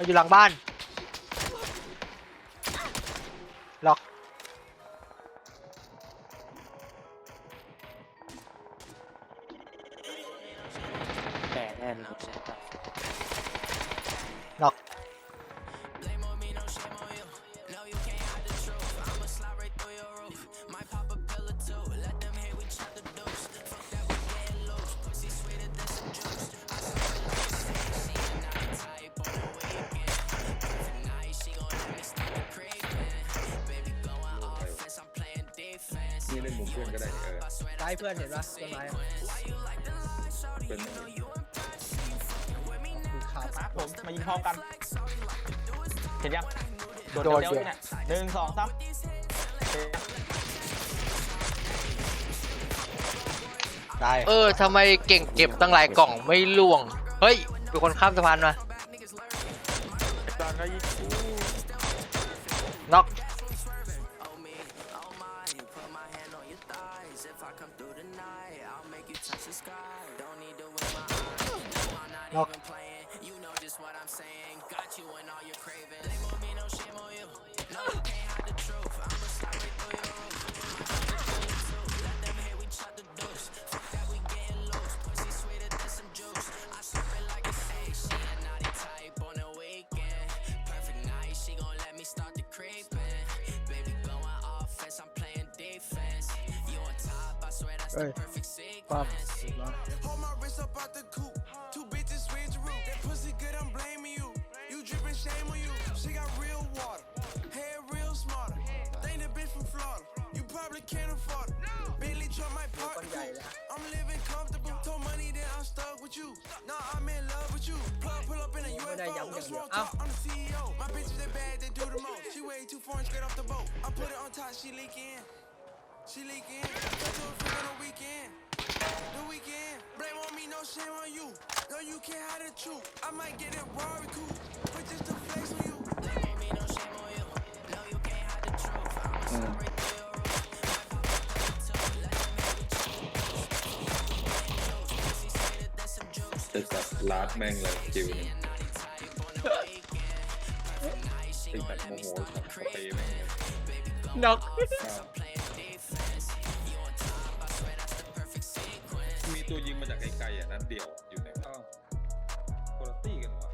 มันอยู่หลังบ้าน ล็อก แต่แน่นอน นี่เล่นมุมเพื่อนก็ได้เออซ้ายเพื่อนเห็นปะต้นไม้อะเป็นดูขาวมาผมมายิงพร้อมกันเห็นยังโดดเดี๋ยวเดี๋เดี๋ยยววเนี่ยหนึ่งสองสามเห็นยังตายเออทำไมเก่งเก็บตั้งหลายกล่องไม่ล่วง เฮ้ยเป็นคนข้ามสะพานมาตอนนี้น็อก night. I'll make you touch the sky. Don't need to win my eyes. I'm not nope. even playing. You know just what I'm saying. Got you and all your cravings. They won't be no shame on you. No, you can't hide the truth. I'm a sorry through your roof. Let them hate we chop the deuce. That we getting loose. Pussy sweeter than some juice. I slip it like a six. She a naughty type on the weekend. Perfect night. She gon' let me start the creeping. Baby going offense. I'm Right. Hold my wrist up out the coop. Two bitches switch. That pussy good, I'm blaming you. You dripping shame on you. She got real water. Hair real smarter. ain't a bitch from Florida. You probably can't afford it. Bentley truck my. I'm living comfortable. Told money I'm stuck with you. Now I'm in love with you. Plug pull up in a UFO. No small talk. I'm the CEO. My bitches they bad, they do the most. She way too foreign, straight off the boat. I put it on top, she leaking. She leaking. Let's on the weekend. The weekend. Blame on me, no shame on you. No, you can't hide the truth. I might get it but just to flex on you. สเปรย์แม่งเลยน็อกอ้าวมีตัวยิงมาจากไกลๆอะนัดเดียวอยู่ในอ้าวคนละตี้กันวะ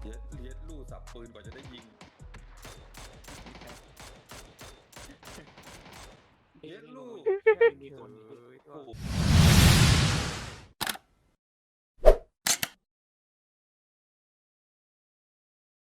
เลียดเลียดลู่สับปืนกว่าจะได้ยิงเลียดลู่ มีคน